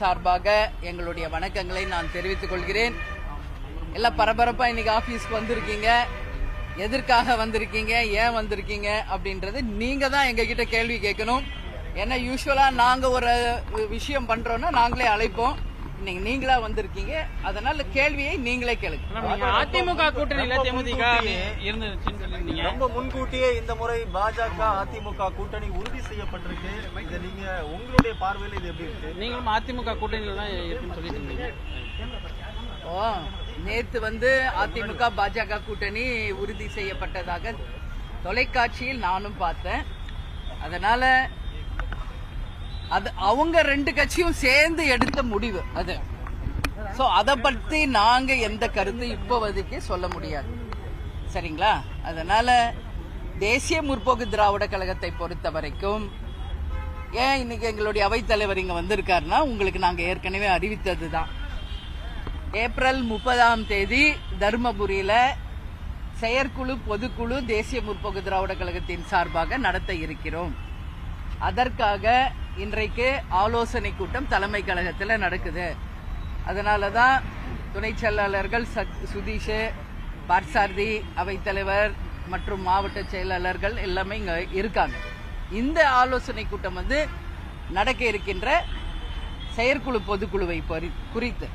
சார்பாக எங்களுடைய வணக்கங்களை நான் தெரிவித்துக் கொள்கிறேன். எல்லாம் பரபரப்பா இன்னைக்கு ஆபீஸ்க்கு வந்திருக்கீங்க. எதற்காக வந்திருக்கீங்க? ஏன் வந்திருக்கீங்க? அப்படின்றது நீங்க தான் எங்க கிட்ட கேள்வி கேட்கணும். ஏன்னா யூஸ்வலா நாங்க ஒரு விஷயம் பண்றோம்னா நாங்களே அழைப்போம். இன்னைக்கு நீங்களா வந்திருக்கீங்க. அதனால கேள்வியை நீங்களே கேளுங்க. நீங்க அதிமுக கூட்டணியில தேமுதிக இருந்துச்சுன்னு சொல்லிருந்தீங்க ரொம்ப முன்கூட்டியே இந்த முறை பாஜக அதிமுக கூட்டணி உறுதி செய்யப்பட்டிருக்கு. இதை நீங்க உங்களுடைய பார்வையில் இது எப்படி இருக்கு? நீங்களும் அதிமுக கூட்டணியில தான் இருக்குன்னு சொல்லிட்டு இருந்தீங்க. ஓ நேத்து வந்து அதிமுக பாஜக கூட்டணி உறுதி செய்யப்பட்டதாக தொலைக்காட்சியில் நானும் பார்த்தேன். அதனால அது அவங்க ரெண்டு கட்சியும் சேர்ந்து எடுத்த முடிவு அது. சோ அத பத்தி நாங்க எந்த கருத்து இப்போதைக்கு சொல்ல முடியாது. சரிங்களா? அதனால தேசிய முற்போக்கு திராவிட கழகத்தை பொறுத்த வரைக்கும் ஏன் இன்னைக்கு எங்களுடைய அவைத்தலைவர் இங்க வந்திருக்காருன்னா உங்களுக்கு நாங்க ஏற்கனவே அறிவித்தது தான் ஏப்ரல் முப்பதாம் தேதி தருமபுரியில செயற்குழு பொதுக்குழு தேசிய முற்போக்கு திராவிட கழகத்தின் சார்பாக நடத்த இருக்கிறோம். அதற்காக இன்றைக்கு ஆலோசனை கூட்டம் தலைமை கழகத்தில் நடக்குது. அதனால தான் துணை செயலாளர்கள் சத்- சுதீஷ் பார்சாரதி அவைத்தலைவர் மற்றும் மாவட்ட செயலாளர்கள் எல்லாமே இங்கே இருக்காங்க. இந்த ஆலோசனை கூட்டம் வந்து நடக்க இருக்கின்ற செயற்குழு பொதுக்குழுவை குறித்து.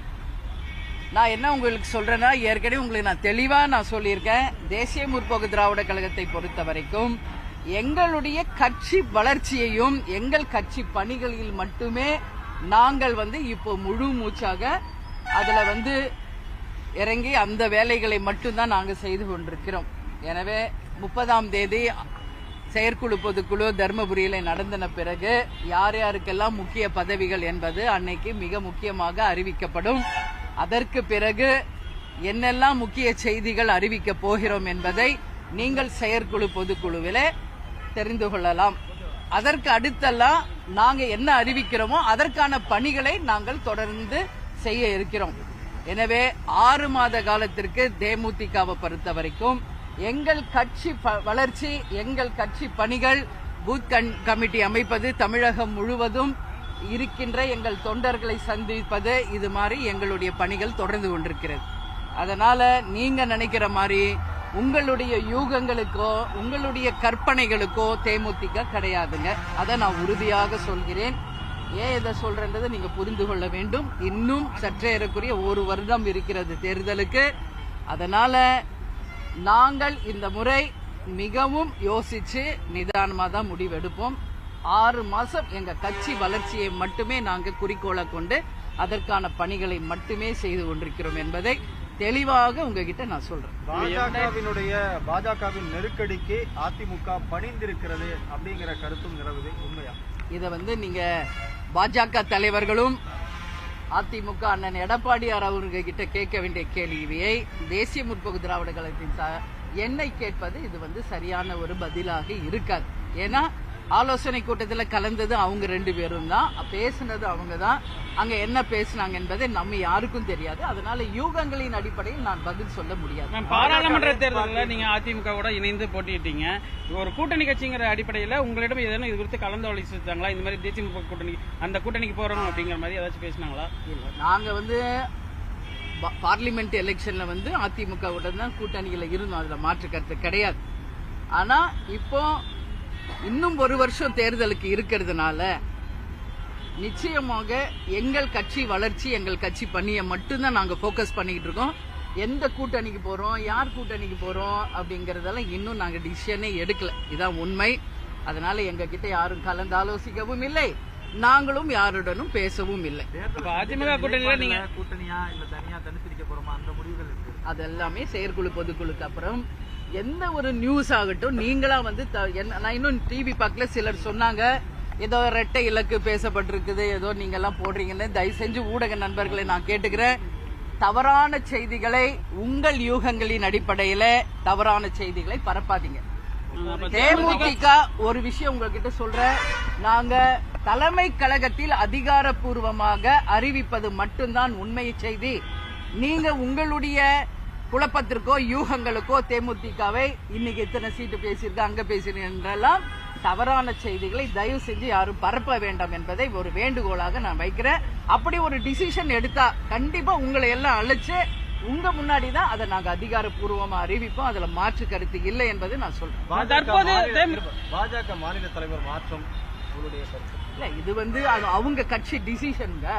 நான் என்ன உங்களுக்கு சொல்றேன்னா ஏற்கனவே உங்களுக்கு நான் தெளிவாக நான் சொல்லியிருக்கேன். தேசிய முற்போக்கு திராவிட கழகத்தை பொறுத்த வரைக்கும் எங்களுடைய கட்சி வளர்ச்சியையும் எங்கள் கட்சி பணிகளில் மட்டுமே நாங்கள் வந்து இப்போ முழு மூச்சாக அதுல வந்து இறங்கி அந்த வேலைகளை மட்டும்தான் நாங்கள் செய்து கொண்டிருக்கிறோம். எனவே முப்பதாம் தேதி செயற்குழு பொதுக்குழு தர்மபுரியில நடந்தன பிறகு யார் யாருக்கெல்லாம் முக்கிய பதவிகள் என்பது அன்னைக்கு மிக முக்கியமாக அறிவிக்கப்படும். அதற்கு பிறகு என்னெல்லாம் முக்கிய செய்திகள் அறிவிக்கப் போகிறோம் என்பதை நீங்கள் செயற்குழு பொதுக்குழுவிலே தெரிந்து கொள்ளலாம். அதற்கு அடுத்தெல்லாம் நாங்கள் என்ன அறிவிக்கிறோமோ அதற்கான பணிகளை நாங்கள் தொடர்ந்து செய்ய இருக்கிறோம். எனவே ஆறு மாத காலத்திற்கு தேமுதிகவை பொறுத்த வரைக்கும் எங்கள் கட்சி ப- வளர்ச்சி எங்கள் கட்சி பணிகள் பூத் கண்- கமிட்டி அமைப்பது தமிழகம் முழுவதும் இருக்கின்ற எங்கள் தொண்டர்களை சந்திப்பது இது மாதிரி எங்களுடைய பணிகள் தொடர்ந்து கொண்டிருக்கிறது. அதனால நீங்க நினைக்கிற மாதிரி உங்களுடைய யூகங்களுக்கோ உங்களுடைய கற்பனைகளுக்கோ தேமுதிக கிடையாதுங்க. அதை நான் உறுதியாக சொல்கிறேன். ஏன் இதை சொல்றேன்றதை நீங்க புரிந்து கொள்ள வேண்டும். இன்னும் சற்றேறக்குரிய ஒரு வருடம் இருக்கிறது தேர்தலுக்கு. அதனால நாங்கள் இந்த முறை மிகவும் யோசிச்சு நிதானமாக தான் முடிவெடுப்போம். ஆறு மாசம் எங்க கட்சி வளர்ச்சியை மட்டுமே நாங்கள் குறிக்கோளை கொண்டு அதற்கான பணிகளை மட்டுமே செய்து கொண்டிருக்கிறோம் என்பதை தெளிவாக உங்ககிட்ட நான் சொல்றேன். பாஜகவினுடைய பாஜகவின் நெருக்கடிக்கு அதிமுக பணிந்திருக்கிறது அப்படிங்கிற கருத்தும் நிலவுது உண்மையா? இதை வந்து நீங்க பாஜக தலைவர்களும் அதிமுக அண்ணன் எடப்பாடியார் அவர்கள் கிட்ட கேட்க வேண்டிய கேள்வியை தேசிய முற்போக்கு திராவிட கழகத்தின் என்னை கேட்பது இது வந்து சரியான ஒரு பதிலாக இருக்காது. ஏன்னா ஆலோசனை கூட்டத்தில் கலந்தது அவங்க ரெண்டு பேரும் தான். பேசுனது அவங்க தான். அங்க என்ன பேசுனாங்க என்பதை நம்ம யாருக்கும் தெரியாது. அதனால யூகங்களின் அடிப்படையில் நான் பதில் சொல்ல முடியாது. பாராளுமன்ற தேர்தலில் நீங்க அதிமுக கூட இணைந்து போட்டியிட்டீங்க. ஒரு கூட்டணி கட்சிங்கிற அடிப்படையில உங்களிடம் ஏதேனும் இது குறித்து கலந்தாலோசிச்சாங்களா இந்த மாதிரி தேசிய முற்போக்கு கூட்டணி அந்த கூட்டணிக்கு போறோம் அப்படிங்கிற மாதிரி ஏதாச்சும் பேசினாங்களா? இல்ல நாங்க வந்து பார்லிமெண்ட் எலெக்ஷன்ல வந்து அதிமுகவுடன் தான் கூட்டணியில இருந்தோம். அதுல மாற்று கருத்து கிடையாது. ஆனா இப்போ இன்னும் ஒரு வருஷம் தேர்தலுக்கு இருக்கிறதுனால நிச்சயமாக எங்கள் கட்சி வளர்ச்சி எங்கள் கட்சி பணியை மட்டும்தான் நாங்க ஃபோக்கஸ் பண்ணிக்கிட்டு இருக்கோம். எந்த கூட்டணிக்கு போறோம் யார் கூட்டணிக்கு போறோம் அப்படிங்கறதெல்லாம் இன்னும் நாங்க டிசிஷனே எடுக்கல. இதான் உண்மை. அதனால எங்க கிட்ட யாரும் கலந்து ஆலோசிக்கவும் இல்லை. நாங்களும் யாருடனும் பேசவும் இல்லை. இப்ப அதிமுக கூட்டணியில நீங்க கூட்டணியா இல்ல தனியா தனித்திருக்க போறோமா? அந்த முடிவுகள் இருக்கு. அது எல்லாமே செயற்குழு பொதுக்குழுக்கு அப்புறம் எந்த ஒரு நியூஸ் ஆகட்டும் நீங்களா வந்து த- என்ன- நான் இன்னும் டிவி பார்க்கல சிலர் சொன்னாங்க ஏதோ ரெட்டை இலக்கு பேசப்பட்டிருக்குது ஏதோ நீங்க எல்லாம் போடுறீங்கன்னு. தயவு செஞ்சு ஊடக நண்பர்களை நான் கேட்டுக்கிறேன். தவறான செய்திகளை உங்கள் யூகங்களின் அடிப்படையில தவறான செய்திகளை பரப்பாதீங்க. தேமுதிக ஒரு விஷயம் உங்ககிட்ட சொல்றேன். நாங்க தலைமை கழகத்தில் அதிகாரப்பூர்வமாக அறிவிப்பது மட்டும்தான் உண்மை செய்தி. நீங்க உங்களுடைய குழப்பத்திற்கோ யூகங்களுக்கோ தேமுதிகவை இன்னைக்கு இத்தனை சீட்டு பேசியிருக்க அங்க பேசியிருக்கெல்லாம் தவறான செய்திகளை தயவு செஞ்சு யாரும் பரப்ப வேண்டாம் என்பதை ஒரு வேண்டுகோளாக நான் வைக்கிறேன். அப்படி ஒரு டிசிஷன் எடுத்தா கண்டிப்பா உங்களை எல்லாம் அழைச்சு உங்க முன்னாடி தான் அதை நாங்க அதிகாரப்பூர்வமா அறிவிப்போம். அதுல மாற்று கருத்து இல்லை என்பதை நான் சொல்றேன். பாஜக தற்போது மாநில- தலைவர் மாற்றம் இல்ல இது வந்து அது அவங்க கட்சி டிசிஷனுங்க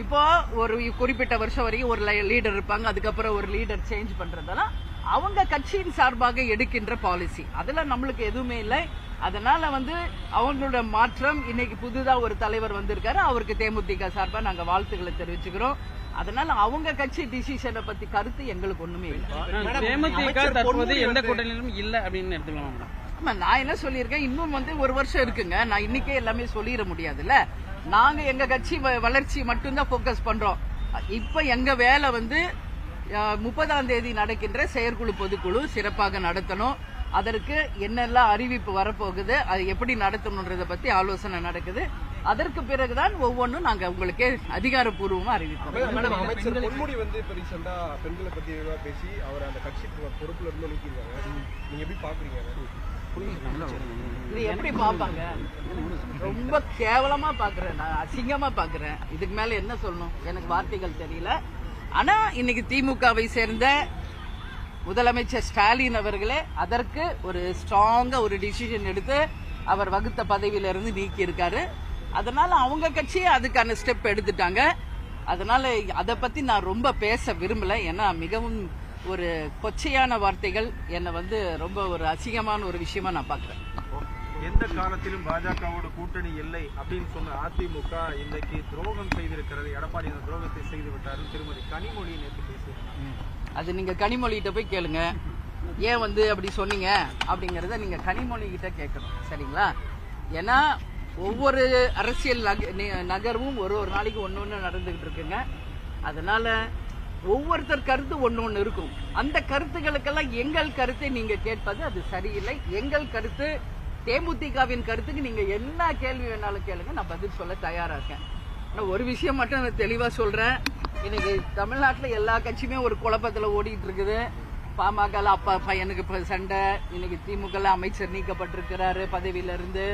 இப்போ ஒரு குறிப்பிட்ட வருஷம் வரைக்கும் ஒரு லீடர் இருப்பாங்க. அதுக்கப்புறம் ஒரு லீடர் சேஞ்ச் பண்றதெல்லாம் அவங்க கட்சியின் சார்பாக எடுக்கின்ற பாலிசி அதுல நம்மளுக்கு எதுவுமே இல்லை. அதனால வந்து அவங்களோட மாற்றம் இன்னைக்கு புதுதா ஒரு தலைவர் வந்திருக்காரு. அவருக்கு தேமுதிக சார்பா நாங்க வாழ்த்துக்களை தெரிவிச்சுக்கிறோம். அதனால அவங்க கட்சி டிசிஷனை பத்தி கருத்து எங்களுக்கு ஒண்ணுமே இல்லை. தேமுதிக தற்போது எந்த கூட்டணியிலும் இல்ல அப்படின்னு எடுத்துக்கலாம் நான் என்ன சொல்லியிருக்கேன்? இன்னும் வந்து ஒரு வருஷம் இருக்குங்க. நான் இன்னைக்கே எல்லாமே சொல்லிட முடியாதுல்ல. நாங்க எங்க கட்சி வ- வளர்ச்சி மட்டும்தான் ஃபோக்கஸ் பண்றோம். இப்ப எங்க வேலை வந்து முப்பதாம் தேதி நடக்கின்ற செயற்குழு பொதுக்குழு சிறப்பாக நடத்தணும். அதற்கு என்னெல்லாம் அறிவிப்பு வரப்போகுது அது எப்படி நடத்தணுன்றத பத்தி ஆலோசனை நடக்குது. அதற்கு பிறகுதான் ஒவ்வொன்றும் நாங்க உங்களுக்கு அதிகாரப்பூர்வமா அறிவிப்போம். மேடம் அமைச்சர் பொன்முடி வந்து இப்ப ரீசெண்டா பெண்களை பத்தி பேசி அவர் அந்த கட்சி பொறுப்புல இருந்து நீக்கிருக்காங்க நீங்க எப்படி பாக்குறீங்க? இது எப்படி பார்ப்பாங்க? ரொம்ப கேவலமா பாக்குறேன் நான் அசிங்கமா பாக்குறேன் இதுக்கு மேல என்ன சொல்லணும்? எனக்கு வார்த்தைகள் தெரியல. ஆனா இன்னைக்கு திமுகவை சேர்ந்த முதலமைச்சர் ஸ்டாலின் அவர்களே அதற்கு ஒரு ஸ்ட்ராங்கா ஒரு டிசிஷன் எடுத்து அவர் வகுத்த பதவியிலிருந்து நீக்கி இருக்காரு அதனால அவங்க கட்சியே அதுக்கான ஸ்டெப் எடுத்துட்டாங்க. அதனால அதை பத்தி நான் ரொம்ப பேச விரும்பல. ஏன்னா மிகவும் ஒரு கொச்சையான வார்த்தைகள் என்னை வந்து ரொம்ப ஒரு அசிங்கமான ஒரு விஷயமா நான் பாக்குறேன் எந்த காலத்திலும் பாஜகவோட கூட்டணி இல்லை அப்படின்னு சொன்ன அதிமுக இன்னைக்கு துரோகம் செய்திருக்கிறது. எடப்பாடி அந்த துரோகத்தை செய்து விட்டாரு. திருமதி கனிமொழி நேற்று பேசியிருக்காங்க அது நீங்க கனிமொழிகிட்ட போய் கேளுங்க. ஏன் வந்து அப்படி சொன்னீங்க? அப்படிங்கறத நீங்க கனிமொழி கிட்ட கேட்கணும். சரிங்களா? ஏன்னா ஒவ்வொரு அரசியல் நகர்வும் ஒரு ஒரு நாளைக்கு ஒன்று ஒன்று நடந்துகிட்டு இருக்குங்க. அதனால ஒவ்வொருத்தர் கருத்து ஒன்று ஒன்று இருக்கும். அந்த கருத்துக்களுக்கெல்லாம் எங்கள் கருத்தை நீங்கள் கேட்பது அது சரியில்லை. எங்கள் கருத்து தேமுதிகவின் கருத்துக்கு நீங்கள் என்ன கேள்வி வேணாலும் கேளுங்க நான் பதில் சொல்ல தயாராக இருக்கேன். ஆனால் ஒரு விஷயம் மட்டும் நான் தெளிவாக சொல்கிறேன் இன்னைக்கு தமிழ்நாட்டில் எல்லா கட்சியுமே ஒரு குழப்பத்தில் ஓடிட்டு இருக்குது. பாமக அப்பா பையனுக்கு இப்போ சண்டை இன்னைக்கு திமுக அமைச்சர் நீக்கப்பட்டிருக்கிறாரு பதவியிலிருந்து.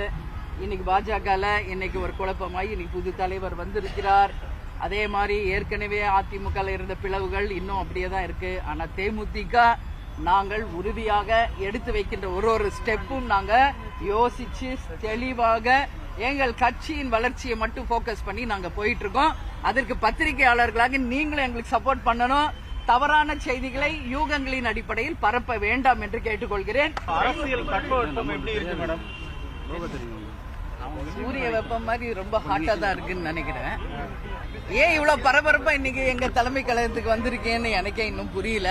இன்னைக்கு பாஜகல இன்னைக்கு ஒரு குழப்பமாயி இன்னைக்கு புது தலைவர் வந்திருக்கிறார். அதே மாதிரி ஏற்கனவே அதிமுக இருந்த பிளவுகள் இன்னும் அப்படியே தான் இருக்கு. ஆனா தேமுதிக நாங்கள் உறுதியாக எடுத்து வைக்கின்ற ஒரு ஒரு ஸ்டெப்பும் நாங்க யோசிச்சு தெளிவாக எங்கள் கட்சியின் வளர்ச்சியை மட்டும் ஃபோக்கஸ் பண்ணி நாங்க போயிட்டு இருக்கோம் அதற்கு பத்திரிகையாளர்களாக நீங்களும் எங்களுக்கு சப்போர்ட் பண்ணணும். தவறான செய்திகளை யூகங்களின் அடிப்படையில் பரப்ப வேண்டாம் என்று கேட்டுக்கொள்கிறேன். அரசியல் எப்படி இருக்கு மேடம்? சூரிய வெப்பம் மாதிரி ரொம்ப ஹாட்டா தான் இருக்குன்னு நினைக்கிறேன். ஏன் இவ்வளவு பரபரப்பா இன்னைக்கு எங்க தலைமை கழகத்துக்கு வந்திருக்கேன்னு எனக்கே இன்னும் புரியல.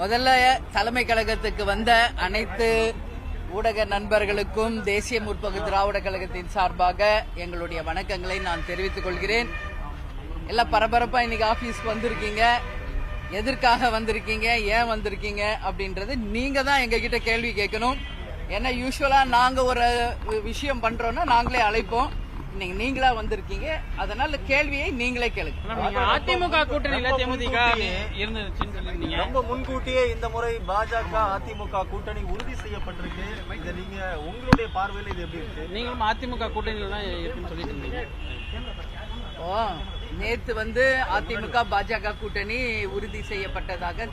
முதல்ல தலைமை கழகத்துக்கு வந்த அனைத்து ஊடக நண்பர்களுக்கும் தேசிய முற்போக்கு திராவிட கழகத்தின் சார்பாக எங்களுடைய வணக்கங்களை நான் தெரிவித்துக் கொள்கிறேன். எல்லாம் பரபரப்பா இன்னைக்கு ஆபீஸ்க்கு வந்திருக்கீங்க. எதற்காக வந்திருக்கீங்க? ஏன் வந்திருக்கீங்க? அப்படின்றது நீங்க தான் எங்ககிட்ட கேள்வி கேட்கணும். ஏன்னா யூஸ்வலா நாங்க ஒரு விஷயம் பண்றோம்னா நாங்களே அழைப்போம். இன்னைக்கு நீங்களா வந்திருக்கீங்க. அதனால கேள்வியை நீங்களே கேளுங்க. நீங்க அதிமுக கூட்டணியில தேமுதிக இருந்துச்சுன்னு ரொம்ப முன்கூட்டியே இந்த முறை பாஜக அதிமுக கூட்டணி உறுதி செய்யப்பட்டிருக்கு. இதை நீங்க உங்களுடைய பார்வையில இது எப்படி இருக்கு? நீங்களும் அதிமுக கூட்டணியில தான் இருக்குன்னு சொல்லிட்டு இருந்தீங்க ஓ நேத்து வந்து அதிமுக பாஜக கூட்டணி உறுதி செய்யப்பட்டதாக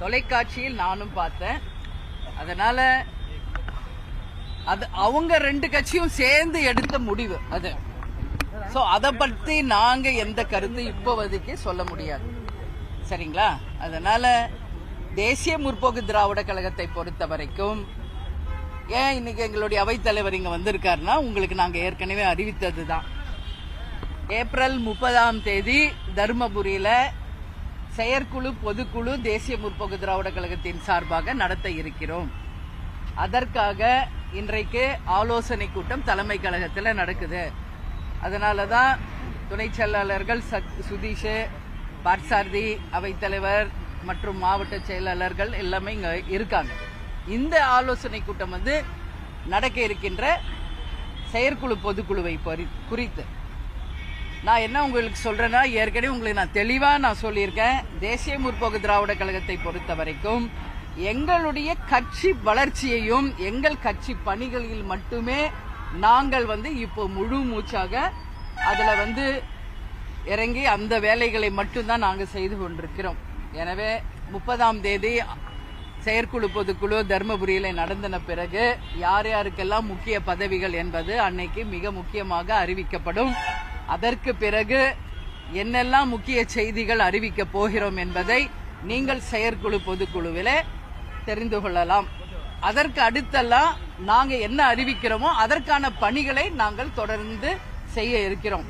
தொலைக்காட்சியில் நானும் பார்த்தேன். அதனால அது அவங்க ரெண்டு கட்சியும் சேர்ந்து எடுத்த முடிவு அது. சோ அத பத்தி நாங்க எந்த கருத்து இப்போதைக்கு சொல்ல முடியாது. சரிங்களா? அதனால தேசிய முற்போக்கு திராவிட கழகத்தை பொறுத்த வரைக்கும் ஏன் இன்னைக்கு எங்களுடைய அவைத்தலைவர் இங்க வந்திருக்காருன்னா உங்களுக்கு நாங்க ஏற்கனவே அறிவித்ததுதான். ஏப்ரல் முப்பதாம் தேதி தருமபுரியில செயற்குழு பொதுக்குழு தேசிய முற்போக்கு திராவிட கழகத்தின் சார்பாக நடத்த இருக்கிறோம். அதற்காக இன்றைக்கு ஆலோசனை கூட்டம் தலைமை கழகத்தில் நடக்குது. அதனால தான் துணை செயலாளர்கள் சத் சுதீஷ் பார்சாரதி அவைத்தலைவர் மற்றும் மாவட்ட செயலாளர்கள் எல்லாமே இங்கே இருக்காங்க. இந்த ஆலோசனை கூட்டம் வந்து நடக்க இருக்கின்ற செயற்குழு பொதுக்குழுவை குறித்து. நான் என்ன உங்களுக்கு சொல்றேன்னா ஏற்கனவே உங்களுக்கு நான் தெளிவாக நான் சொல்லியிருக்கேன். தேசிய முற்போக்கு திராவிட கழகத்தை பொறுத்த வரைக்கும் எங்களுடைய கட்சி வளர்ச்சியையும் எங்கள் கட்சி பணிகளில் மட்டுமே நாங்கள் வந்து இப்போ முழு மூச்சாக அதில் வந்து இறங்கி அந்த வேலைகளை மட்டும்தான் நாங்கள் செய்து கொண்டிருக்கிறோம். எனவே முப்பதாம் தேதி செயற்குழு பொதுக்குழு தர்மபுரியில் நடந்தன பிறகு யார் யாருக்கெல்லாம் முக்கிய பதவிகள் என்பது அன்னைக்கு மிக முக்கியமாக அறிவிக்கப்படும். அதற்கு பிறகு என்னெல்லாம் முக்கிய செய்திகள் அறிவிக்க போகிறோம் என்பதை நீங்கள் செயற்குழு பொதுக்குழுவிலே தெரிந்து கொள்ளலாம். அதற்கு அடுத்தெல்லாம் நாங்க என்ன அறிவிக்கிறோமோ அதற்கான பணிகளை நாங்கள் தொடர்ந்து செய்ய இருக்கிறோம்.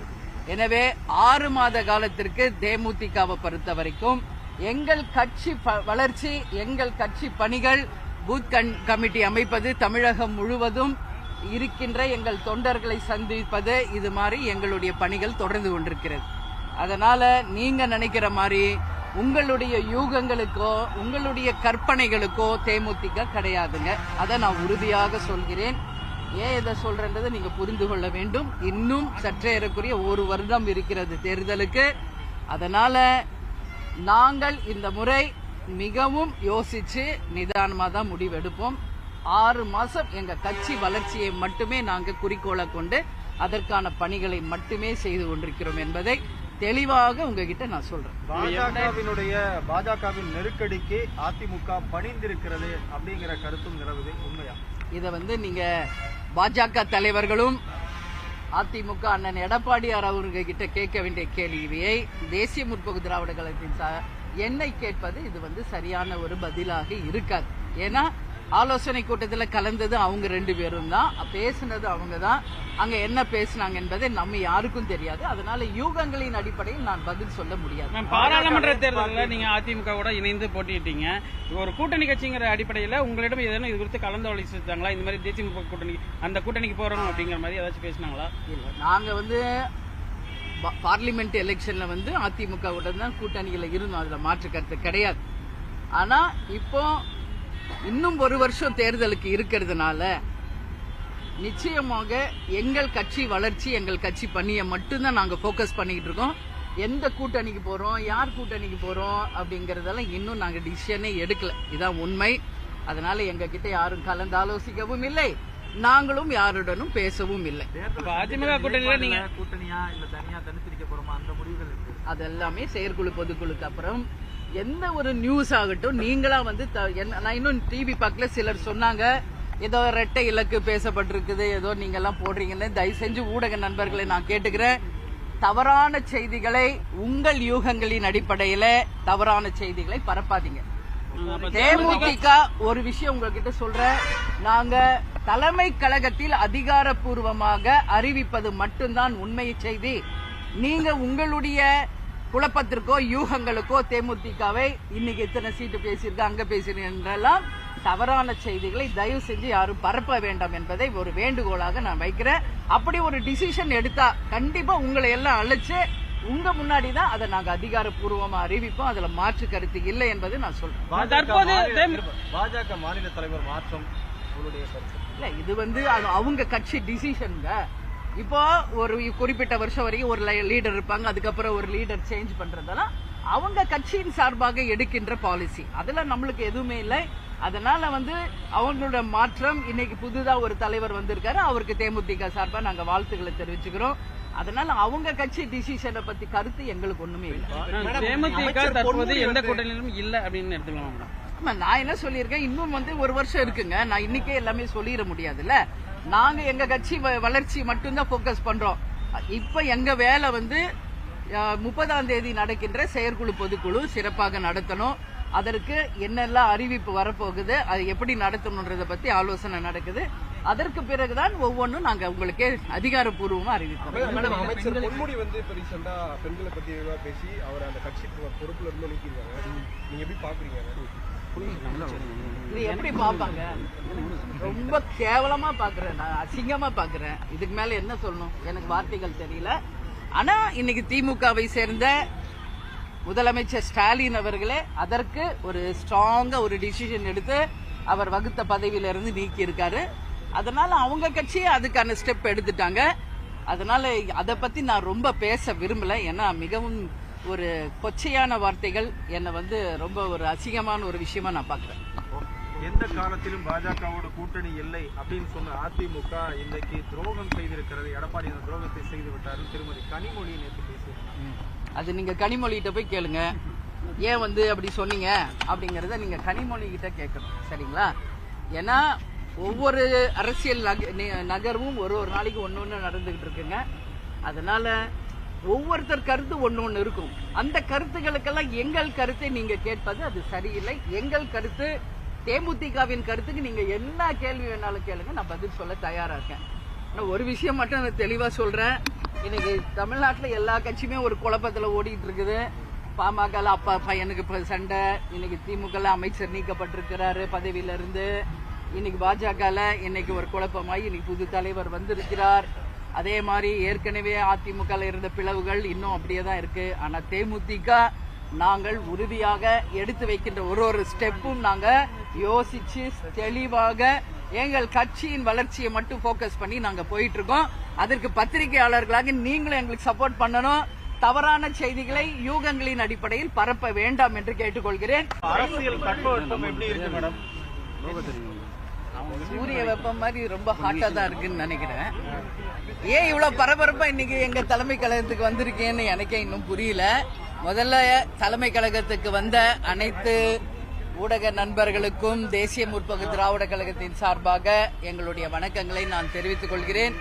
எனவே ஆறு மாத காலத்திற்கு தேமுதிகவை பொறுத்த வரைக்கும் எங்கள் கட்சி ப- வளர்ச்சி எங்கள் கட்சி பணிகள் பூத் கண் கமிட்டி அமைப்பது தமிழகம் முழுவதும் இருக்கின்ற எங்கள் தொண்டர்களை சந்திப்பது இது மாதிரி எங்களுடைய பணிகள் தொடர்ந்து கொண்டிருக்கிறது. அதனால நீங்க நினைக்கிற மாதிரி உங்களுடைய யூகங்களுக்கோ உங்களுடைய கற்பனைகளுக்கோ தேமுதிக கிடையாதுங்க. அதை நான் உறுதியாக சொல்கிறேன். ஏன் இதை சொல்றேன்றதை நீங்க புரிந்து கொள்ள வேண்டும். இன்னும் சற்றேறக்குரிய ஒரு வருடம் இருக்கிறது தேர்தலுக்கு. அதனால நாங்கள் இந்த முறை மிகவும் யோசிச்சு நிதானமாக தான் முடிவெடுப்போம். ஆறு மாசம் எங்க கட்சி வளர்ச்சியை மட்டுமே நாங்கள் குறிக்கோளை கொண்டு அதற்கான பணிகளை மட்டுமே செய்து கொண்டிருக்கிறோம் என்பதை தெளிவாக உங்ககிட்ட நான் சொல்றேன். பாஜகவினுடைய பாஜகவின் நெருக்கடிக்கு அதிமுக பணிந்திருக்கிறது அப்படிங்கிற கருத்தும் நிலவுது உண்மையா? இதை வந்து நீங்க பாஜக தலைவர்களும் அதிமுக அண்ணன் எடப்பாடியார் அவர்கள் கிட்ட கேட்க வேண்டிய கேள்வியை தேசிய முற்போக்கு திராவிட கழகத்தின் என்னை கேட்பது இது வந்து சரியான ஒரு பதிலாக இருக்காது. ஏன்னா ஆலோசனை கூட்டத்தில் கலந்தது அவங்க ரெண்டு பேரும் தான். பேசினது அவங்க தான். அங்க என்ன பேசினாங்க என்பதை நம்ம யாருக்கும் தெரியாது. அதனால யூகங்களின் அடிப்படையில் நான் பதில் சொல்ல முடியாது. பாராளுமன்ற தேர்தலில் நீங்க அதிமுக கூட இணைந்து போட்டியிட்டீங்க. ஒரு கூட்டணி கட்சிங்கிற அடிப்படையில் உங்களிடம் ஏதேனும் இது குறித்து கலந்தாலோசிச்சாங்களா இந்த மாதிரி தேசிய முற்போக்கு கூட்டணி அந்த கூட்டணிக்கு போறோம் அப்படிங்கிற மாதிரி ஏதாச்சும் பேசினாங்களா? இல்ல நாங்க வந்து பார்லிமெண்ட் எலெக்ஷன்ல வந்து அதிமுக உடன் தான் கூட்டணியில இருந்தோம். அதுல மாற்று கருத்து கிடையாது. ஆனா இப்போ இன்னும் ஒரு வருஷம் தேர்தலுக்கு இருக்கிறதுனால நிச்சயமாக எங்கள் கட்சி வளர்ச்சி எங்கள் கட்சி பணியை மட்டும்தான் நாங்க ஃபோக்கஸ் பண்ணிக்கிட்டு இருக்கோம். எந்த கூட்டணிக்கு போறோம் யார் கூட்டணிக்கு போறோம் அப்படிங்கறதெல்லாம் இன்னும் நாங்க டிசிஷனே எடுக்கல. இதான் உண்மை. அதனால எங்க கிட்ட யாரும் கலந்து ஆலோசிக்கவும் இல்லை. நாங்களும் யாருடனும் பேசவும் இல்லை. இப்ப அதிமுக கூட்டணியில நீங்க கூட்டணியா இல்ல தனியா தனித்திருக்க போறோமா? அந்த முடிவுகள் இருக்கு. அது எல்லாமே செயற்குழு பொதுக்குழுக்கு அப்புறம் எந்த ஒரு நியூஸ் ஆகட்டும் நீங்களா வந்து த- என்ன- நான் இன்னும் டிவி பார்க்கல சிலர் சொன்னாங்க ஏதோ ரெட்டை இலக்கு பேசப்பட்டிருக்குது ஏதோ நீங்க எல்லாம் போடுறீங்கன்னு. தயவு செஞ்சு ஊடக நண்பர்களை நான் கேட்டுக்கிறேன். தவறான செய்திகளை உங்கள் யூகங்களின் அடிப்படையில தவறான செய்திகளை பரப்பாதீங்க. தேமுதிக ஒரு விஷயம் உங்ககிட்ட சொல்றேன். நாங்க தலைமை கழகத்தில் அதிகாரப்பூர்வமாக அறிவிப்பது மட்டும்தான் உண்மை செய்தி. நீங்க உங்களுடைய குழப்பத்திற்கோ யூகங்களுக்கோ தேமுதிகவை இன்னைக்கு இத்தனை சீட்டு பேசியிருக்க அங்க பேசியிருக்க என்றெல்லாம் தவறான செய்திகளை தயவு செஞ்சு யாரும் பரப்ப வேண்டாம் என்பதை ஒரு வேண்டுகோளாக நான் வைக்கிறேன். அப்படி ஒரு டிசிஷன் எடுத்தா கண்டிப்பா உங்களை எல்லாம் அழைச்சு உங்க முன்னாடி தான் அதை நாங்க அதிகாரப்பூர்வமா அறிவிப்போம். அதுல மாற்று கருத்து இல்லை என்பதை நான் சொல்றேன். தற்போது பாஜக மாநில தலைவர் மாற்றம் இல்ல இது வந்து அது அவங்க கட்சி டிசிஷனுங்க இப்போ ஒரு குறிப்பிட்ட வருஷம் வரைக்கும் ஒரு லீடர் இருப்பாங்க அதுக்கப்புறம் ஒரு லீடர் சேஞ்ச் பண்றதெல்லாம் அவங்க கட்சியின் சார்பாக எடுக்கின்ற பாலிசி அதுல நம்மளுக்கு எதுவுமே இல்லை. அதனால வந்து அவங்களோட மாற்றம் இன்னைக்கு புதுதா ஒரு தலைவர் வந்திருக்காரு. அவருக்கு தேமுதிக சார்பா நாங்க வாழ்த்துக்களை தெரிவிச்சுக்கிறோம். அதனால அவங்க கட்சி டிசிஷனை பத்தி கருத்து எங்களுக்கு ஒண்ணுமே இல்லை. தேமுதிக தற்போது எந்த கூட்டணியிலும் இல்ல அப்படின்னு எடுத்துக்கலாம் நான் என்ன சொல்லியிருக்கேன்? இன்னும் வந்து ஒரு வருஷம் இருக்குங்க. நான் இன்னைக்கே எல்லாமே சொல்லிட முடியாதுல்ல. நாங்க எங்க கட்சி வ- வளர்ச்சி மட்டும்தான் ஃபோக்கஸ் பண்றோம். இப்ப எங்க வேலை வந்து முப்பதாம் தேதி நடக்கின்ற செயற்குழு பொதுக்குழு சிறப்பாக நடத்தணும். அதற்கு என்னெல்லாம் அறிவிப்பு வரப்போகுது அது எப்படி நடத்தணுன்றத பத்தி ஆலோசனை நடக்குது. அதற்கு பிறகுதான் ஒவ்வொன்றும் நாங்க உங்களுக்கு அதிகாரப்பூர்வமா அறிவிப்போம். மேடம் அமைச்சர் பொன்முடி வந்து இப்ப ரீசெண்டா பெண்களை பத்தி பேசி அவர் அந்த கட்சி பொறுப்புல இருந்து நீக்கிருக்காங்க நீங்க எப்படி பாக்குறீங்க? இது எப்படி பாப்பாங்க ரொம்ப கேவலமா பாக்குறேன் நான் அசிங்கமா பாக்குறேன் இதுக்கு மேல என்ன சொல்லணும்? எனக்கு வார்த்தைகள் தெரியல. ஆனா இன்னைக்கு திமுகவை சேர்ந்த முதலமைச்சர் ஸ்டாலின் அவர்களே அதற்கு ஒரு ஸ்ட்ராங்கா ஒரு டிசிஷன் எடுத்து அவர் வகுத்த பதவியில இருந்து நீக்கி இருக்காரு அதனால அவங்க கட்சியே அதுக்கான ஸ்டெப் எடுத்துட்டாங்க. அதனால அதை பத்தி நான் ரொம்ப பேச விரும்பல. ஏன்னா மிகவும் ஒரு கொச்சையான வார்த்தைகள் என்னை வந்து ரொம்ப ஒரு அசிங்கமான ஒரு விஷயமா நான் பாக்குறேன் எந்த காலத்திலும் பாஜகவோட கூட்டணி இல்லை அப்படின்னு சொன்ன அதிமுக இன்றைக்கு துரோகம் செய்திருக்கிறது. எடப்பாடி அந்த துரோகத்தை செய்து விட்டாரு. திருமதி கனிமொழி நேற்று பேசியிருக்காங்க. அது நீங்க கனிமொழிகிட்ட போய் கேளுங்க. ஏன் வந்து அப்படி சொன்னீங்க அப்படிங்கறத நீங்க கனிமொழி கிட்ட கேட்கணும். சரிங்களா? ஏன்னா ஒவ்வொரு அரசியல் நகர்வும் ஒரு ஒரு நாளைக்கு ஒன்று ஒன்று நடந்துகிட்டு இருக்குங்க. அதனால ஒவ்வொருத்தர் கருத்து ஒன்று ஒன்று இருக்கும். அந்த கருத்துகளுக்கெல்லாம் எங்கள் கருத்தை நீங்க கேட்பது அது சரியில்லை. எங்கள் கருத்து தேமுதிகவின் கருத்துக்கு நீங்க என்ன கேள்வி வேணாலும் கேளுங்க நான் பதில் சொல்ல தயாரா இருக்கேன். ஆனா ஒரு விஷயம் மட்டும் நான் தெளிவா சொல்றேன். இன்னைக்கு தமிழ்நாட்டில் எல்லா கட்சியுமே ஒரு குழப்பத்தில் ஓடிட்டு இருக்குது. பாமக அப்பா பையனுக்கு இப்போ சண்டை. இன்னைக்கு திமுக அமைச்சர் நீக்கப்பட்டிருக்கிறாரு பதவியிலிருந்து. இன்னைக்கு பாஜக இன்னைக்கு ஒரு குழப்பமாய் இன்னைக்கு புது தலைவர் வந்திருக்கிறார். அதே மாதிரி ஏற்கனவே அதிமுக ல இருந்த பிளவுகள் இன்னும் அப்படியே தான் இருக்கு. ஆனா தேமுதிக நாங்கள் உறுதியாக எடுத்து வைக்கின்ற ஒரு ஒரு ஸ்டெப்பும் நாங்க யோசிச்சு தெளிவாக எங்கள் கட்சியின் வளர்ச்சியை மட்டும் ஃபோக்கஸ் பண்ணி நாங்க போயிட்டு இருக்கோம் அதற்கு பத்திரிகையாளர்களாக நீங்களும் எங்களுக்கு சப்போர்ட் பண்ணணும். தவறான செய்திகளை யூகங்களின் அடிப்படையில் பரப்ப வேண்டாம் என்று கேட்டுக்கொள்கிறேன். அரசியல் தட்பவெப்பம் எப்படி இருக்கு மேடம்? சூரிய வெப்பம் மாதிரி ரொம்ப ஹாட்டா தான் இருக்குன்னு நினைக்கிறேன். ஏன் இவ்வளவு பரபரப்பா இன்னைக்கு எங்க தலைமை கழகத்துக்கு வந்திருக்கேன்னு எனக்கே இன்னும் புரியல. முதல்ல தலைமை கழகத்துக்கு வந்த அனைத்து ஊடக நண்பர்களுக்கும் தேசிய முற்போக்கு திராவிட கழகத்தின் சார்பாக எங்களுடைய வணக்கங்களை நான் தெரிவித்துக் கொள்கிறேன்.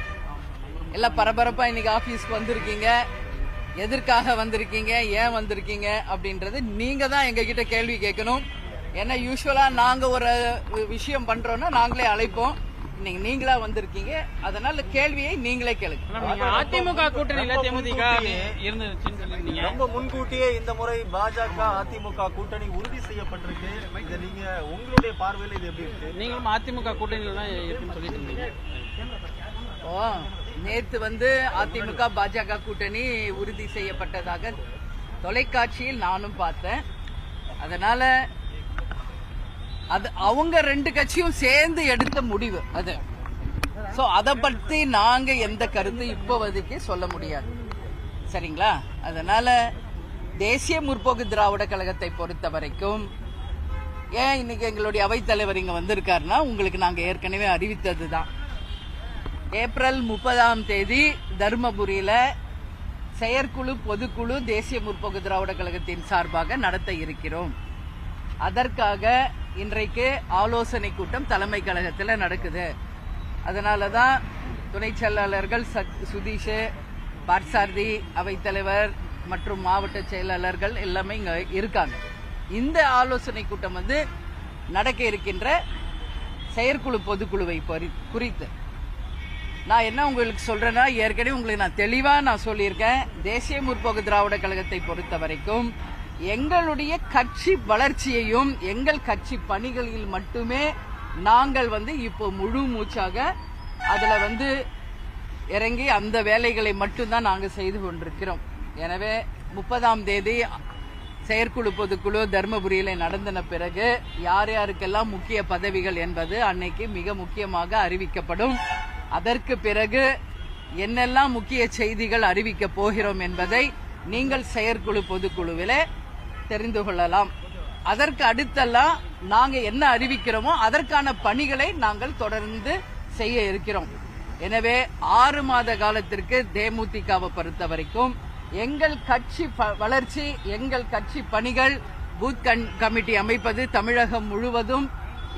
எல்லாம் பரபரப்பா இன்னைக்கு ஆபீஸ்க்கு வந்திருக்கீங்க. எதற்காக வந்திருக்கீங்க? ஏன் வந்திருக்கீங்க? அப்படின்றது நீங்க தான் எங்ககிட்ட கேள்வி கேட்கணும். ஏன்னா யூஸ்வலா நாங்க ஒரு விஷயம் பண்றோம்னா நாங்களே அழைப்போம். இன்னைக்கு நீங்களா வந்திருக்கீங்க. அதனால கேள்வியை நீங்களே கேளுங்க. நீங்க அதிமுக கூட்டணியில தேமுதிக இருந்துச்சுன்னு ரொம்ப முன்கூட்டியே இந்த முறை பாஜக அதிமுக கூட்டணி உறுதி செய்யப்பட்டிருக்கு. இதை நீங்க உங்களுடைய பார்வையில் இது எப்படி இருக்கு? நீங்களும் அதிமுக கூட்டணியில தான் இருக்குன்னு சொல்லிட்டு இருந்தீங்க. ஓ நேத்து வந்து அதிமுக பாஜக கூட்டணி உறுதி செய்யப்பட்டதாக தொலைக்காட்சியில் நானும் பார்த்தேன். அதனால அது அவங்க ரெண்டு கட்சியும் சேர்ந்து எடுத்த முடிவு அது. சோ அத பத்தி நாங்க எந்த கருத்து இப்போதைக்கு சொல்ல முடியாது. சரிங்களா? அதனால தேசிய முற்போக்கு திராவிட கழகத்தை பொறுத்த வரைக்கும் ஏன் இன்னைக்கு எங்களுடைய அவைத்தலைவர் இங்க வந்திருக்காருன்னா உங்களுக்கு நாங்க ஏற்கனவே அறிவித்ததுதான். ஏப்ரல் முப்பதாம் தேதி தருமபுரியில செயற்குழு பொதுக்குழு தேசிய முற்போக்கு திராவிட கழகத்தின் சார்பாக நடத்த இருக்கிறோம். அதற்காக இன்றைக்கு ஆலோசனை கூட்டம் தலைமை கழகத்தில் நடக்குது. அதனால தான் துணை செயலாளர்கள் சத்- சுதீஷ் பார்சாரதி அவைத்தலைவர் மற்றும் மாவட்ட செயலாளர்கள் எல்லாமே இங்கே இருக்காங்க. இந்த ஆலோசனை கூட்டம் வந்து நடக்க இருக்கின்ற செயற்குழு பொதுக்குழுவை குறித்து. நான் என்ன உங்களுக்கு சொல்றேன்னா ஏற்கனவே உங்களுக்கு நான் தெளிவாக நான் சொல்லியிருக்கேன். தேசிய முற்போக்கு திராவிட கழகத்தை பொறுத்த வரைக்கும் எங்களுடைய கட்சி வளர்ச்சியையும் எங்கள் கட்சி பணிகளில் மட்டுமே நாங்கள் வந்து இப்போ முழு மூச்சாக அதுல வந்து இறங்கி அந்த வேலைகளை மட்டும்தான் நாங்கள் செய்து கொண்டிருக்கிறோம். எனவே முப்பதாம் தேதி செயற்குழு பொதுக்குழு தர்மபுரியில நடந்தன பிறகு யார் யாருக்கெல்லாம் முக்கிய பதவிகள் என்பது அன்னைக்கு மிக முக்கியமாக அறிவிக்கப்படும். அதற்கு பிறகு என்னெல்லாம் முக்கிய செய்திகள் அறிவிக்கப் போகிறோம் என்பதை நீங்கள் செயற்குழு பொதுக்குழுவிலே தெரிந்து கொள்ளலாம். அதற்கு அடுத்தெல்லாம் நாங்கள் என்ன அறிவிக்கிறோமோ அதற்கான பணிகளை நாங்கள் தொடர்ந்து செய்ய இருக்கிறோம். எனவே ஆறு மாத காலத்திற்கு தேமுதிகவை பொறுத்த வரைக்கும் எங்கள் கட்சி ப- வளர்ச்சி எங்கள் கட்சி பணிகள் பூத் கண்- கமிட்டி அமைப்பது தமிழகம் முழுவதும்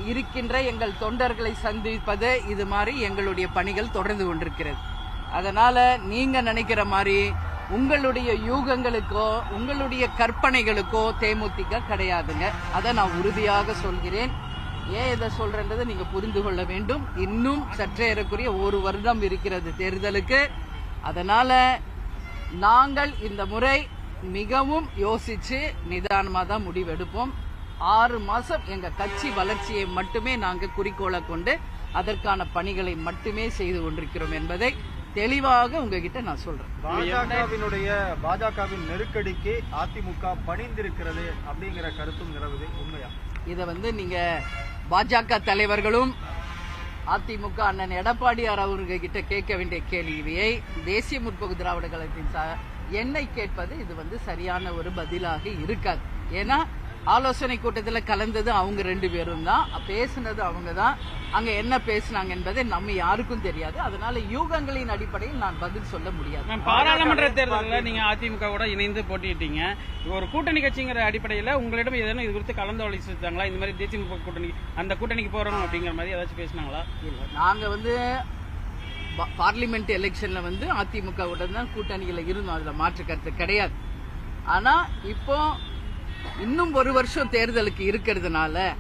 இருக்கின்ற எங்கள் தொண்டர்களை சந்திப்பது இது மாதிரி எங்களுடைய பணிகள் தொடர்ந்து கொண்டிருக்கிறது. அதனால நீங்க நினைக்கிற மாதிரி உங்களுடைய யூகங்களுக்கோ உங்களுடைய கற்பனைகளுக்கோ தேமுதிக கிடையாதுங்க. அதை நான் உறுதியாக சொல்கிறேன். ஏன் இதை சொல்றேன்றதை நீங்க புரிந்து கொள்ள வேண்டும். இன்னும் சற்றேறக்குரிய ஒரு வருடம் இருக்கிறது தேர்தலுக்கு. அதனால நாங்கள் இந்த முறை மிகவும் யோசிச்சு நிதானமாக தான் முடிவெடுப்போம். ஆறு மாதம் எங்கள் கட்சி வளர்ச்சியை மட்டுமே நாங்கள் குறிக்கோளை கொண்டு அதற்கான பணிகளை மட்டுமே செய்து கொண்டிருக்கிறோம் என்பதை தெளிவாக உங்ககிட்ட நான் சொல்றேன். பாஜகவினுடைய பாஜகவின் நெருக்கடிக்கு அதிமுக பணிந்திருக்கிறது அப்படிங்கிற கருத்தும் நிலவுது. உண்மையா? இதை வந்து நீங்க பாஜக தலைவர்களும் அதிமுக அண்ணன் எடப்பாடியார் அவர்கள் கிட்ட கேட்க வேண்டிய கேள்வியை தேசிய முற்போக்கு திராவிட கழகத்தின் சா- என்னை கேட்பது இது வந்து சரியான ஒரு பதிலாக இருக்காது. ஏன்னா ஆலோசனை கூட்டத்தில் கலந்தது அவங்க ரெண்டு பேரும் தான். பேசுனது அவங்க தான். அங்க என்ன பேசுனாங்க என்பதை நம்ம யாருக்கும் தெரியாது. அதனால யூகங்களின் அடிப்படையில் நான் பதில் சொல்ல முடியாது. பாராளுமன்ற தேர்தலில் நீங்க அதிமுகவோட இணைந்து போட்டியிட்டீங்க. ஒரு கூட்டணி கட்சிங்கிற அடிப்படையில் உங்களிடம் ஏதேனும் இது குறித்து கலந்தாலோசிச்சாங்களா இந்த மாதிரி தேசிய முற்போக்கு கூட்டணி அந்த கூட்டணிக்கு போறோம் அப்படிங்கிற மாதிரி ஏதாச்சும் பேசினாங்களா? இல்ல நாங்க வந்து பார்லிமெண்ட் எலெக்ஷன்ல வந்து அதிமுகவுடன் தான் கூட்டணியில இருந்தோம். அதுல மாற்று கருத்து கிடையாது. ஆனா இப்போ இன்னும் ஒரு வருஷம் தேர்தலுக்கு இருக்கிறதுனால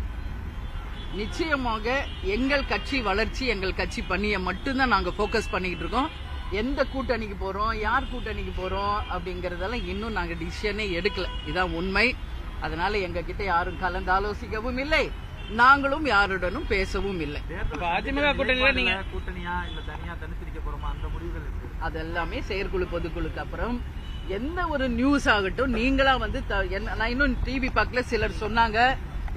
நிச்சயமாக எங்கள் கட்சி வளர்ச்சி எங்கள் கட்சி பணியை மட்டும்தான் நாங்க ஃபோக்கஸ் பண்ணிக்கிட்டு இருக்கோம். எந்த கூட்டணிக்கு போறோம் யார் கூட்டணிக்கு போறோம் அப்படிங்கறதெல்லாம் இன்னும் நாங்க டிசிஷனே எடுக்கல. இதான் உண்மை. அதனால எங்க கிட்ட யாரும் கலந்து ஆலோசிக்கவும் இல்லை. நாங்களும் யாருடனும் பேசவும் இல்லை. அப்ப அதிமுக கூட்டணியில நீங்க கூட்டணியா இல்ல தனியா தனித்திருக்க போறோமா அந்த முடிவுகள் இருக்கு. அதெல்லாமே செயற்குழு பொதுக்குழுக்கு அப்புறம் எந்த ஒரு நியூஸ் ஆகட்டும் நீங்களா வந்து நான் இன்னும் டிவி பார்க்கல சிலர் சொன்னாங்க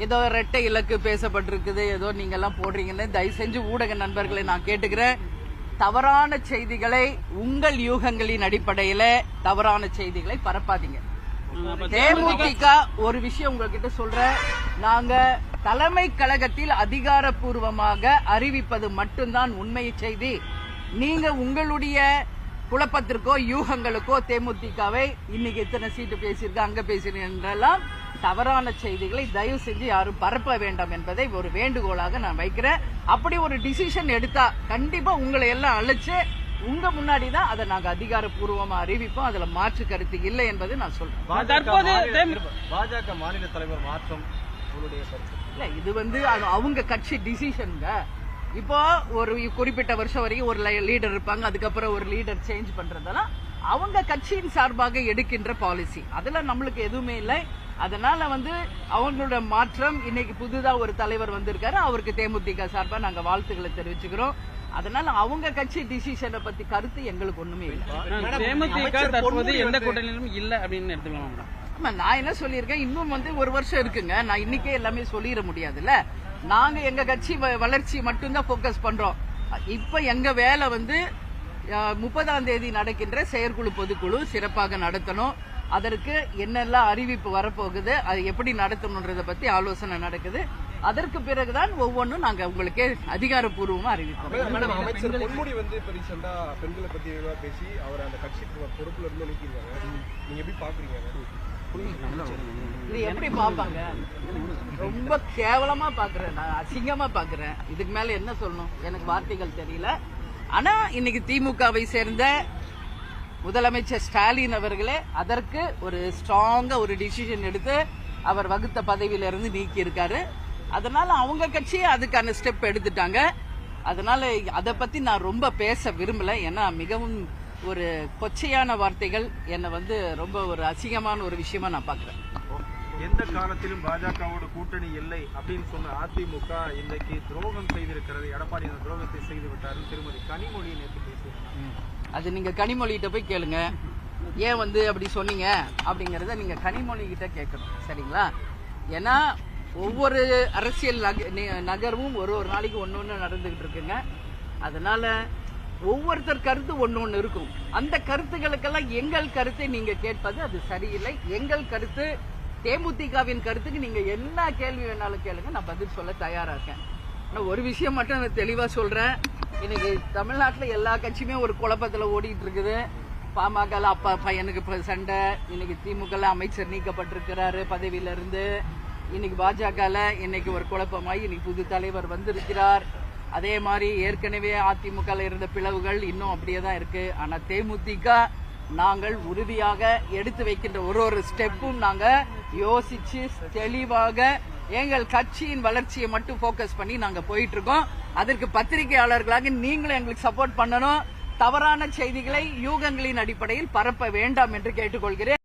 ஏதோ ரெட்டை இலக்கு பேசப்பட்டிருக்குது ஏதோ நீங்க எல்லாம் போடுறீங்கன்னு. தயவு செஞ்சு ஊடக நண்பர்களை நான் கேட்டுக்கிறேன். தவறான செய்திகளை உங்கள் யூகங்களின் அடிப்படையில தவறான செய்திகளை பரப்பாதீங்க. தேமுதிக ஒரு விஷயம் உங்ககிட்ட சொல்றேன். நாங்க தலைமை கழகத்தில் அதிகாரப்பூர்வமாக அறிவிப்பது மட்டும்தான் உண்மை செய்தி. நீங்க உங்களுடைய குழப்பத்திற்கோ யூகங்களுக்கோ தேமுதிகவை இன்னைக்கு இத்தனை சீட்டு பேசியிருக்க அங்க பேசியிருக்கெல்லாம் தவறான செய்திகளை தயவு செஞ்சு யாரும் பரப்ப வேண்டாம் என்பதை ஒரு வேண்டுகோளாக நான் வைக்கிறேன். அப்படி ஒரு டிசிஷன் எடுத்தா கண்டிப்பா உங்களை எல்லாம் அழைச்சு உங்க முன்னாடி தான் அதை நாங்க அதிகாரப்பூர்வமா அறிவிப்போம். அதுல மாற்று கருத்து இல்லை என்பதை நான் சொல்றேன். தற்போது பாஜக மாநில தலைவர் மாற்றம் இல்ல இது வந்து அது அவங்க கட்சி டிசிஷனுங்க இப்போ ஒரு குறிப்பிட்ட வருஷம் வரைக்கும் ஒரு லீடர் இருப்பாங்க. அதுக்கப்புறம் ஒரு லீடர் சேஞ்ச் பண்றதெல்லாம் அவங்க கட்சியின் சார்பாக எடுக்கின்ற பாலிசி அதுல நம்மளுக்கு எதுவுமே இல்லை. அதனால வந்து அவங்களோட மாற்றம் இன்னைக்கு புதுதா ஒரு தலைவர் வந்திருக்காரு. அவருக்கு தேமுதிக சார்பா நாங்க வாழ்த்துக்களை தெரிவிச்சுக்கிறோம். அதனால அவங்க கட்சி டிசிஷனை பத்தி கருத்து எங்களுக்கு ஒண்ணுமே இல்லை. தேமுதிக தற்போது எந்த கூட்டணியிலும் இல்ல அப்படின்னு எடுத்துக்கலாம் நான் என்ன சொல்லியிருக்கேன்? இன்னும் வந்து ஒரு வருஷம் இருக்குங்க. நான் இன்னைக்கே எல்லாமே சொல்லிட முடியாதுல்ல. நாங்க எங்க கட்சி வ- வளர்ச்சி மட்டும்தான் ஃபோக்கஸ் பண்றோம். இப்ப எங்க வேலை வந்து முப்பதாம் தேதி நடக்கின்ற செயற்குழு பொதுக்குழு சிறப்பாக நடத்தணும். அதற்கு என்னெல்லாம் அறிவிப்பு வரப்போகுது அது எப்படி நடத்தணுன்றத பத்தி ஆலோசனை நடக்குது. அதற்கு பிறகுதான் ஒவ்வொன்றும் நாங்க உங்களுக்கு அதிகாரப்பூர்வமா அறிவிப்போம். மேடம் அமைச்சர் பொன்முடி வந்து இப்ப ரீசெண்டா பெண்களை பத்தி பேசி அவர் அந்த கட்சி பொறுப்புல இருந்து நீக்கிருக்காங்க. நீங்க எப்படி பாக்குறீங்க இது எப்படி பாப்பாங்க ரொம்ப கேவலமா பாக்குறேன் நான் அசிங்கமா பாக்குறேன் இதுக்கு மேல என்ன சொல்லணும்? எனக்கு வார்த்தைகள் தெரியல. ஆனா இன்னைக்கு திமுகவை சேர்ந்த முதலமைச்சர் ஸ்டாலின் அவர்களே அதற்கு ஒரு ஸ்ட்ராங்கா ஒரு டிசிஷன் எடுத்து அவர் வகுத்த பதவியில இருந்து நீக்கி இருக்காரு அதனால அவங்க கட்சியே அதுக்கான ஸ்டெப் எடுத்துட்டாங்க. அதனால அதை பத்தி நான் ரொம்ப பேச விரும்பல. ஏன்னா மிகவும் ஒரு கொச்சையான வார்த்தைகள் என்னை வந்து ரொம்ப ஒரு அசிங்கமான ஒரு விஷயமா நான் பாக்குறேன் எந்த காலத்திலும் பாஜகவோட கூட்டணி இல்லை அப்படின்னு சொன்ன அதிமுக இன்றைக்கு துரோகம் செய்திருக்கிறது. எடப்பாடி அந்த துரோகத்தை செய்து விட்டாரு திருமதி கனிமொழி நேற்று பேசியிருக்காங்க. அது நீங்க கனிமொழிகிட்ட போய் கேளுங்க. ஏன் வந்து அப்படி சொன்னீங்க அப்படிங்கறத நீங்க கனிமொழி கிட்ட கேட்கணும். சரிங்களா? ஏன்னா ஒவ்வொரு அரசியல் நக- நகர்வும் ஒரு ஒரு நாளைக்கு ஒன்று ஒன்று நடந்துகிட்டு இருக்குங்க. அதனால ஒவ்வொருத்தர் கருத்து ஒன்று ஒன்று இருக்கும். அந்த கருத்துகளுக்கெல்லாம் எங்கள் கருத்தை நீங்கள் கேட்பது அது சரியில்லை. எங்கள் கருத்து தேமுதிகவின் கருத்துக்கு நீங்கள் எல்லா கேள்வி வேணாலும் கேளுங்க. நான் பதில் சொல்ல தயாராக இருக்கேன். ஆனால் ஒரு விஷயம் மட்டும் நான் தெளிவாக சொல்கிறேன் இன்னைக்கு தமிழ்நாட்டில் எல்லா கட்சியுமே ஒரு குழப்பத்தில் ஓடிட்டு இருக்குது. பாமக அப்பா பையனுக்கு இப்போ சண்டை. இன்னைக்கு திமுக அமைச்சர் நீக்கப்பட்டிருக்கிறாரு பதவியிலிருந்து. இன்னைக்கு பாஜகவில் இன்னைக்கு ஒரு குழப்பமாகி இன்னைக்கு புது தலைவர் வந்திருக்கிறார். அதே மாதிரி ஏற்கனவே அதிமுக இருந்த பிளவுகள் இன்னும் அப்படியே தான் இருக்கு. ஆனால் தேமுதிக நாங்கள் உறுதியாக எடுத்து வைக்கின்ற ஒரு ஒரு ஸ்டெப்பும் நாங்கள் யோசிச்சு தெளிவாக எங்கள் கட்சியின் வளர்ச்சியை மட்டும் ஃபோக்கஸ் பண்ணி நாங்கள் போயிட்டு இருக்கோம் அதற்கு பத்திரிகையாளர்களாக நீங்களும் எங்களுக்கு சப்போர்ட் பண்ணணும். தவறான செய்திகளை யூகங்களின் அடிப்படையில் பரப்ப வேண்டாம் என்று கேட்டுக்கொள்கிறேன்.